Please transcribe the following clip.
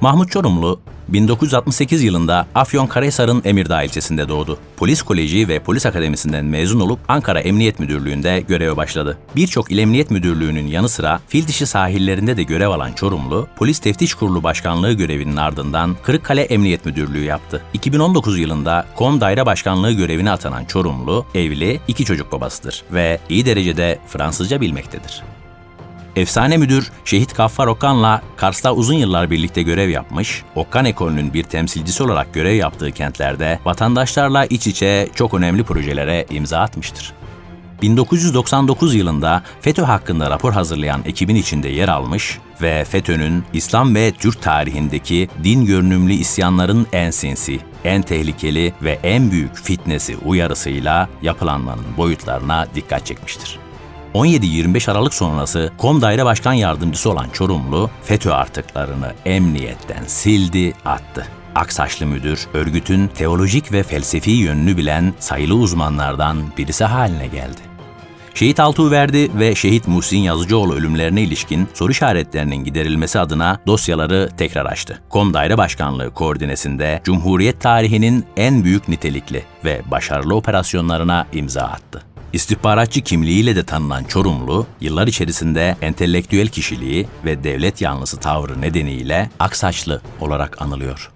Mahmut Çorumlu 1968 yılında Afyonkarahisar'ın Emirdağ ilçesinde doğdu. Polis Koleji ve Polis Akademisi'nden mezun olup Ankara Emniyet Müdürlüğü'nde göreve başladı. Birçok il emniyet müdürlüğünün yanı sıra fil dişi sahillerinde de görev alan Çorumlu, Polis Teftiş Kurulu Başkanlığı görevinin ardından Kırıkkale Emniyet Müdürlüğü yaptı. 2019 yılında KOM Daire Başkanlığı görevine atanan Çorumlu, evli, iki çocuk babasıdır ve iyi derecede Fransızca bilmektedir. Efsane müdür Şehit Gaffar Okan'la Kars'ta uzun yıllar birlikte görev yapmış, Okan ekolünün bir temsilcisi olarak görev yaptığı kentlerde vatandaşlarla iç içe çok önemli projelere imza atmıştır. 1999 yılında FETÖ hakkında rapor hazırlayan ekibin içinde yer almış ve FETÖ'nün İslam ve Türk tarihindeki din görünümlü isyanların en sinsi, en tehlikeli ve en büyük fitnesi uyarısıyla yapılanmanın boyutlarına dikkat çekmiştir. 17-25 Aralık sonrası KOM Daire Başkan Yardımcısı olan Çorumlu, FETÖ artıklarını emniyetten sildi, attı. Aksaçlı müdür, örgütün teolojik ve felsefi yönünü bilen sayılı uzmanlardan birisi haline geldi. Şehit Altuğverdi ve Şehit Muhsin Yazıcıoğlu ölümlerine ilişkin soru işaretlerinin giderilmesi adına dosyaları tekrar açtı. KOM Daire Başkanlığı koordinesinde Cumhuriyet tarihinin en büyük nitelikli ve başarılı operasyonlarına imza attı. İstihbaratçı kimliğiyle de tanınan Çorumlu, yıllar içerisinde entelektüel kişiliği ve devlet yanlısı tavrı nedeniyle Aksaçlı olarak anılıyor.